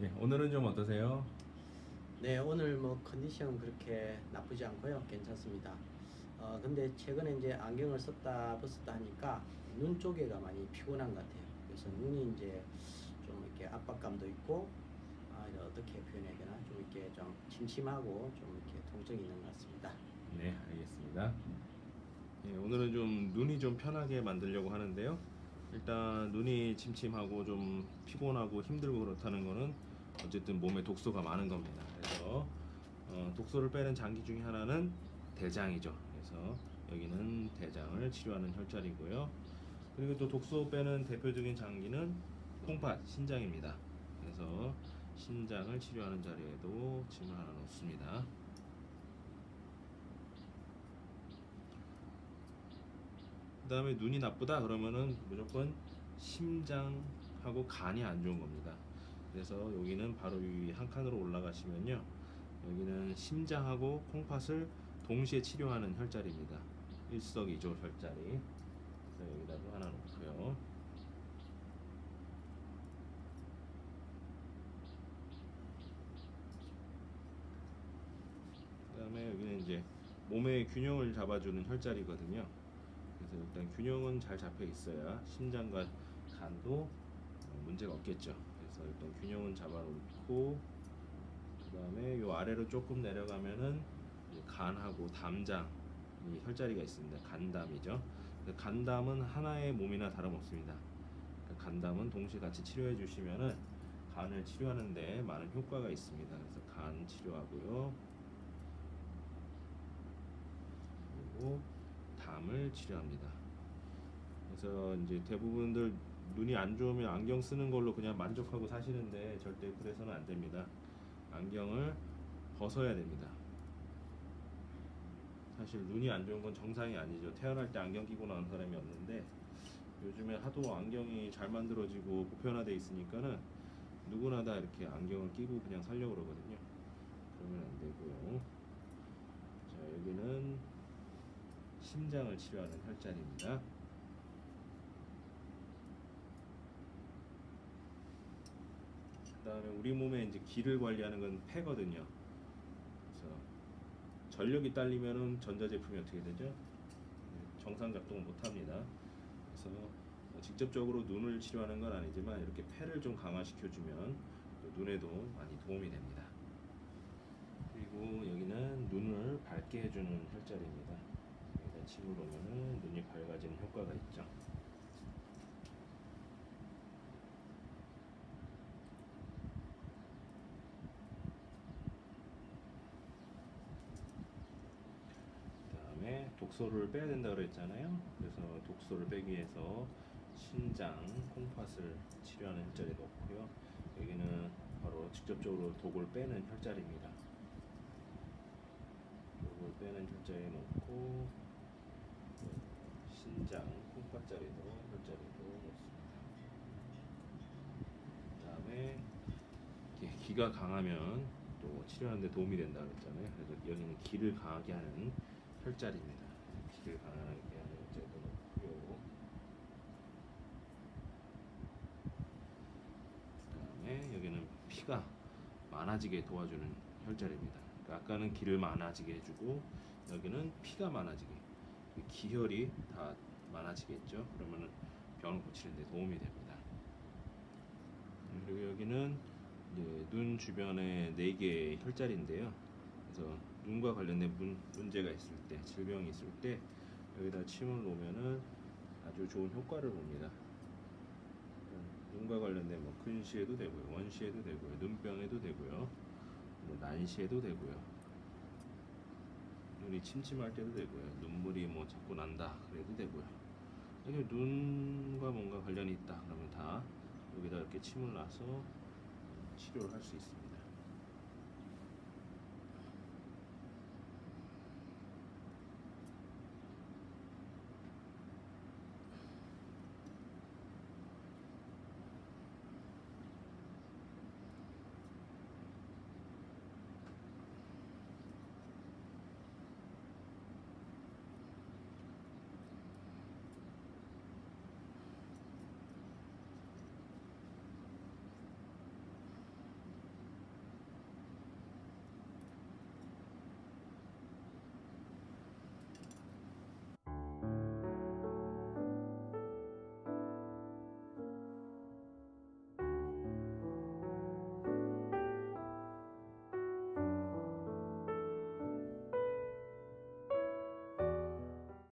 예, 오늘은 좀 어떠세요? 네, 오늘 뭐 컨디션 그렇게 나쁘지 않고요. 괜찮습니다. 어, 근데 최근에 이제 안경을 썼다 벗었다 하니까 눈 쪽에가 많이 피곤한 것 같아요. 그래서 눈이 이제 좀 이렇게 압박감도 있고, 아, 이거 어떻게 표현해야 되나? 좀 이렇게 좀 침침하고 좀 이렇게 통증이 있는 것 같습니다. 네, 알겠습니다. 예, 오늘은 좀 눈이 좀 편하게 만들려고 하는데요. 일단 눈이 침침하고 좀 피곤하고 힘들고 그렇다는 거는 어쨌든 몸에 독소가 많은 겁니다. 그래서 어, 독소를 빼는 장기 중에 하나는 대장이죠. 그래서 여기는 대장을 치료하는 혈자리고요. 그리고 또 독소 빼는 대표적인 장기는 콩팥, 신장입니다. 그래서 신장을 치료하는 자리에도 침을 하나 놓습니다. 그 다음에 눈이 나쁘다 그러면은 무조건 심장하고 간이 안 좋은 겁니다. 그래서 여기는 바로 이 한 칸으로 올라가시면요. 여기는 심장하고 콩팥을 동시에 치료하는 혈자리입니다. 일석이조 혈자리. 그래서 여기다도 하나 놓고요. 그다음에 여기는 이제 몸의 균형을 잡아주는 혈자리거든요. 그래서 일단 균형은 잘 잡혀 있어야 심장과 간도 어, 문제가 없겠죠. 그래서 일단 균형은 잡아놓고 그 다음에 요 아래로 조금 내려가면은 간하고 담장 이 혈자리가 있습니다. 간담이죠. 간담은 하나의 몸이나 다름없습니다. 그러니까 간담은 동시에 같이 치료해 주시면은 간을 치료하는데 많은 효과가 있습니다. 그래서 간 치료하고요. 그리고 담을 치료합니다. 그래서 이제 대부분들 눈이 안 좋으면 안경 쓰는 걸로 그냥 만족하고 사시는데 절대 그래서는 안 됩니다. 안경을 벗어야 됩니다. 사실 눈이 안 좋은 건 정상이 아니죠. 태어날 때 안경 끼고 나온 사람이 없는데 요즘에 하도 안경이 잘 만들어지고 보편화돼 있으니까는 누구나 다 이렇게 안경을 끼고 그냥 살려고 그러거든요. 그러면 안 되고요. 자 여기는 심장을 치료하는 혈자리입니다. 그다음에 우리 몸에 이제 기를 관리하는 건 폐거든요. 그래서 전력이 딸리면은 전자 제품이 어떻게 되죠? 네, 정상 작동을 못 합니다. 그래서 직접적으로 눈을 치료하는 건 아니지만 이렇게 폐를 좀 강화시켜 주면 눈에도 많이 도움이 됩니다. 그리고 여기는 눈을 밝게 해주는 혈자리입니다. 여기다 침을 놓으면 눈이 밝아지는 효과가 있죠. 그다음에 독소를 빼야 된다 그랬잖아요. 그래서 독소를 빼기 위해서 신장, 콩팥을 치료하는 혈자리 놓고요. 여기는 바로 직접적으로 독을 빼는 혈자리입니다. 독을 빼는 혈자리 놓고 신장, 콩팥자리도 혈자리도 놓습니다. 그 다음에 이렇게 기가 강하면 또 치료하는 데 도움이 된다 그랬잖아요. 그래서 여기는 기를 강하게 하는 혈자리입니다. 강하게 하는 혈자리도 놓고요. 그다음에 여기는 피가 많아지게 도와주는 혈자리입니다. 그러니까 아까는 기를 많아지게 해주고 여기는 피가 많아지게 기혈이 다 많아지겠죠. 그러면은 병을 고치는데 도움이 됩니다. 그리고 여기는 눈 주변에 네 개의 혈자리인데요. 그래서 눈과 관련된 문, 문제가 있을 때, 질병이 있을 때 여기다 침을 놓으면은 아주 좋은 효과를 봅니다. 눈과 관련된 뭐 근시에도 되고요, 원시에도 되고요, 눈병에도 되고요, 뭐 난시에도 되고요. 눈이 침침할 때도 되고요, 눈물이 뭐 자꾸 난다 그래도 되고요. 이게 눈과 뭔가 관련이 있다 그러면 다 여기다 이렇게 침을 놔서 치료를 할 수 있습니다.